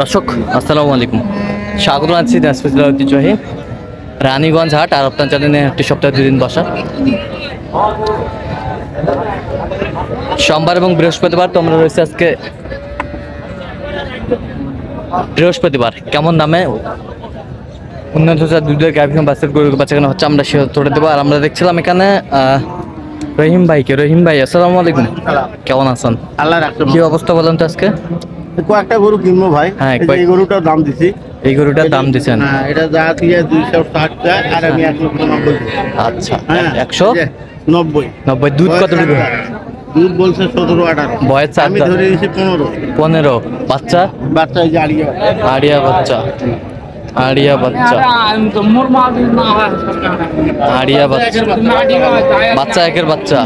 দর্শক আসসালামু আলাইকুম। স্বাগত আছি দিনাজপুর ঐতিহ্যবাহী রানীগঞ্জ হাট আর আপনার জানেন একটি সপ্তাহে দুদিন বসা। সোমবার এবং বৃহস্পতিবার তোমরা রয়েছে আজকে। বৃহস্পতিবার কেমন দামে? উন্নত দুধের গাভী বাচ্চার গরু বাচ্চা কেন হচ্ছে আমরা সে তোড়ে দেবো। আর আমরা দেখছিলাম এখানে রহিম ভাইকে। রহিম ভাই আসসালামু আলাইকুম। কেমন আছেন? আল্লাহ কি অবস্থা বলেন তো আজকে? কয়েকটা গরু কিনবো ভাই। হ্যাঁ, এই গরুটার দাম দিছি। এই গরুটার দাম দিচ্ছেন হ্যাঁ এটা যা দিয়ে দুইশো ষাট আর আমি এক লক্ষ নব্বই। আচ্ছা হ্যাঁ একশো? নব্বই। নব্বই দুধ কতটুকু? দুধ বলছে সতেরো আঠারো। বয়স আমি। ধরে নিয়েছি পনেরো। পনেরো। বাচ্চা? বাচ্চা এই যে আড়িয়ে আড়িয়া বাচ্চা। আড়িয়া বাচ্চা। আড়িয়া বাচ্চা। বাচ্চা একের বাচ্চা।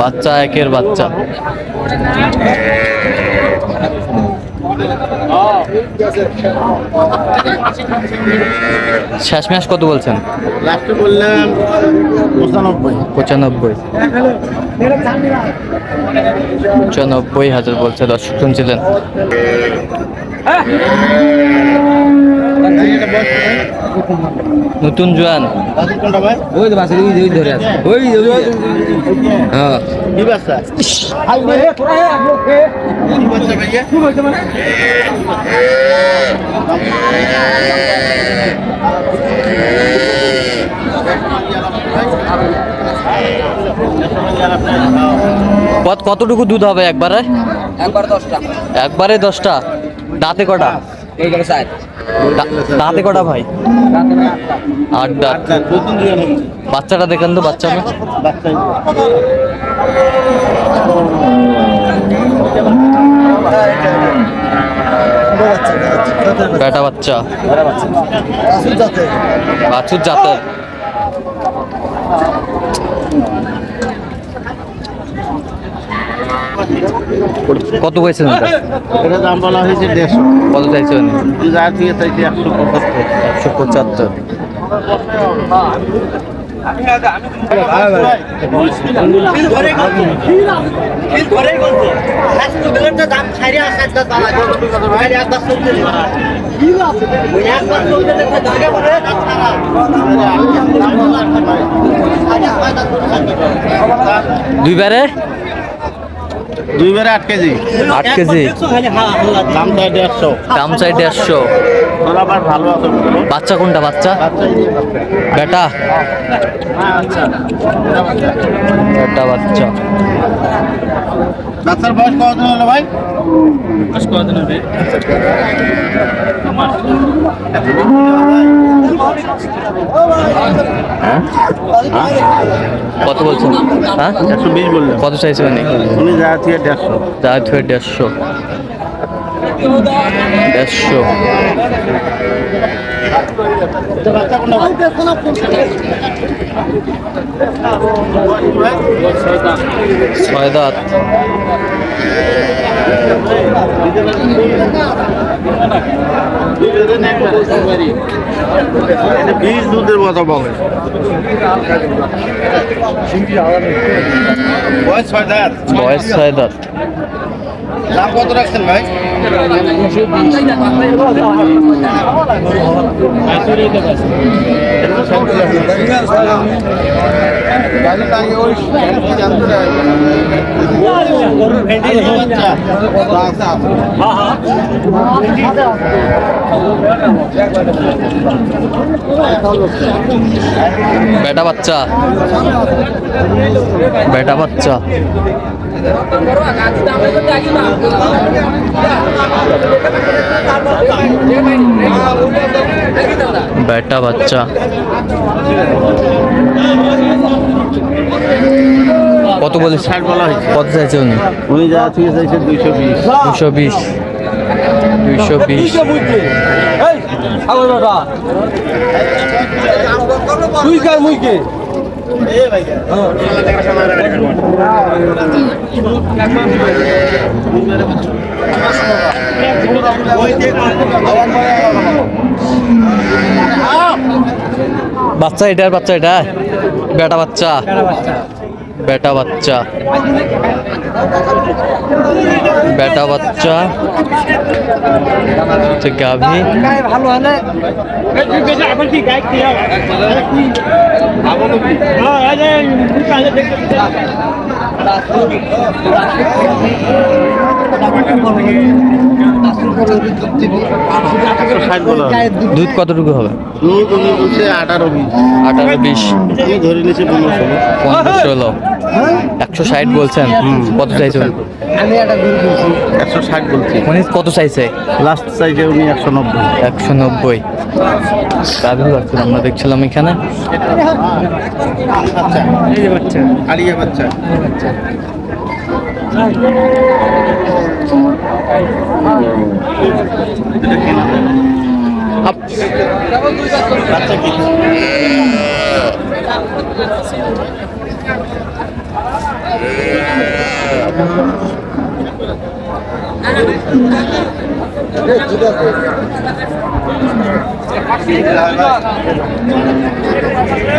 বাচ্চা একের বাচ্চা। শেষ ম্যাচ কত বলছেন? লাস্টে বললাম পঁচানব্বই। পঁচানব্বই। পঁচানব্বই হাজার বলছে দর্শক শুনছিলেন? নতুন জোয়ান। ওই তো বাসের ওই ওই ধরে আছে। ওই। হ্যাঁ। কি বাচ্চা? কতটুকু দুধ হবে একবারে? একবার দশটা। একবারে দশটা। দাঁতে কটা? সাইড। দাঁতে কটা ভাই? নেব বাচ্চাটা দেখেন তো বাচ্চা বেটা বাচ্চা। বাছুর জাতের। কত হয়েছে এটা দাম বলা হয়েছে দেড়শো। কত চাইছেন যা দিয়ে চাইছে একশো পঁচাত্তর। একশো পঁচাত্তর। দুইবারে? দুইবারে আট কেজি। আট কেজি। দাম চাই দেড়শো। দাম চাই দেড়শো। আবার ভালো আছে বাচ্চা কোনটা বাচ্চা। বেটা। আচ্ছা। বেটা বাচ্চা। বাচ্চার বয়স কতদিন হলো ভাই? কত বলছেন? হ্যাঁ? একশো বিশ বললেন। কত চাইছে উনি? উনি যা থেকে দেড়শো। যা থুয়ে দেড়শো। দেড়শো। ছয় দাঁত। বীজ দুধের কথা বলে বয়স ছয় দাঁত। বয়স ছয় দাঁত দাম কত রাখছেন ভাই? বেটা বাচ্চা। বেটা বাচ্চা। বেটা বাচ্চা। কত বলে? ষাট বলা হয়েছে। কত চাইছে উনি? উনি যা থেকে চাইছে দুইশো বিশ। দুশো বিশ। দুইশো বিশ। তুই কার মুই কে বাচ্চা এটার বাচ্চা এটা। বেটা বাচ্চা। বেটা বাচ্চা। বেটা বাচ্চা। গাভী। ভালো দুধ কতটুকু হবে? দুধ উনি বলছে আঠারো বিশ। আঠারো বিশ। আমি ধরে নিয়েছি পনেরো ষোলো পনেরো ষোলো। একশো ষাট বলছেন? কত চাইছেন? আমি একটা একশো ষাট বলছি। উনি কত চাইছে? লাস্ট সাইজে উনি একশো নব্বই। একশো নব্বই। বাচ্চা আমরা দেখছিলাম এখানে। বাচ্চা। বাচ্চা বাচ্চা। কি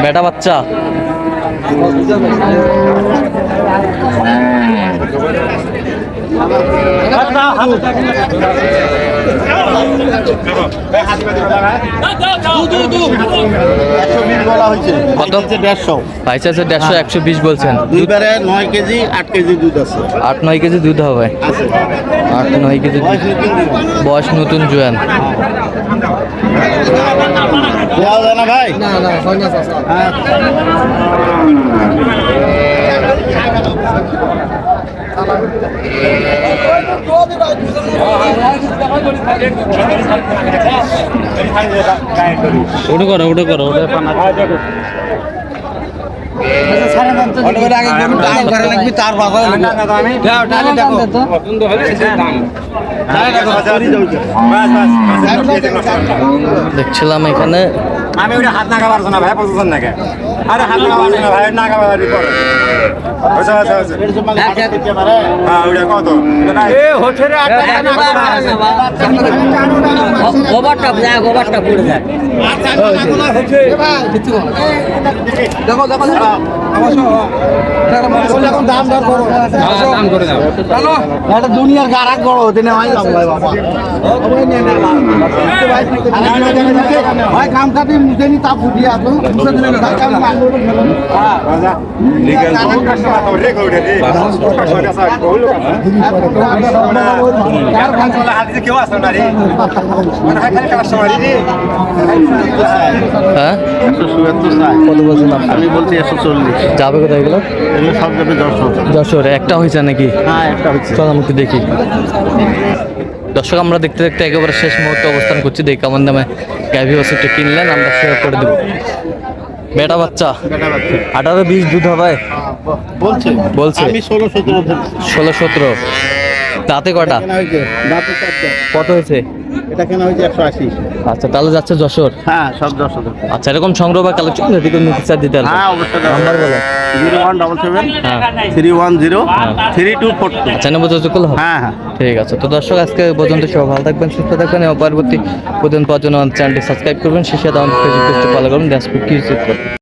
বেটা বাচ্চা একশো বিশ বলা হয়েছে কত? হচ্ছে দেড়শো পাইছে আছে দেড়শো একশো বিশ বলছেন। নয় কেজি আট কেজি দুধ আছে। আট নয় কেজি দুধ হবে? আট নয় কেজি বয়স নতুন দুধ। বয়স নতুন জোয়ান। ভাই? না না হয় না হ্যাঁ। ওটা করো ওটা করো ওটা দেখছিলাম এখানে। আমি ওটা হাত নাগা পারছ না ভাই বুঝছেন নাকি আরে হাত নাগা পারছ না ভাই নাগা পারবি পরে আচ্ছা আচ্ছা আচ্ছা। হ্যাঁ ওটা কত? এ হচ্ছে রে আট গোবরটা যায় গোবরটা পড়ে যায়। দেখো দেখো দাম দর করো। দাম করে দাও। এটা দুনিয়ার গারাক বড় হতে না হয় বাবা ভাই কাম কাটি মুখে নি তা ফুটিয়ে আসো মুখে দিলে কাম আমি বলছি একশো চল্লিশ যাবে কোথায় এগুলো? এগুলো সব যাবে দর্শক। যশোর। একটা হয়েছে নাকি? হ্যাঁ একটা হচ্ছে চল আমি একটু দেখি। দর্শক আমরা দেখতে দেখতে একেবারে শেষ মুহূর্তে অবস্থান করছি। দেখি কেমন দামে গাভী ওষুধটা কিনলেন আমরা শেয়ার করে দেবো। বেটা বাচ্চা আঠারো বিশ দুধ হবে। বলছে। বলছে। ষোলো সতেরো দাঁতে কটা? কত হয়েছে? এটা কেনা হয়েছে একশো আশি। আচ্ছা তাহলে যাচ্ছে যশোর? হ্যাঁ সব দর্শক আচ্ছা এরকম সংগ্রহ বা কালেকশন এদিকে নিতে চার দিতে হ্যাঁ অবশ্যই নাম্বার বলে। জিরো ওয়ান ডবল সেভেন হ্যাঁ। Three one zero three two four channel পর্যন্ত করলে হ্যাঁ হ্যাঁ। ঠিক আছে তো দর্শক আজকে পর্যন্ত সব ভালো থাকবেন সুস্থ থাকবেন এবং পরবর্তী প্রতিদিন জন্য চ্যানেলটি সাবস্ক্রাইব করবেন। শেষে আমাদের ফেসবুক পেজটি ফলো করবেন। ফেসবুক কি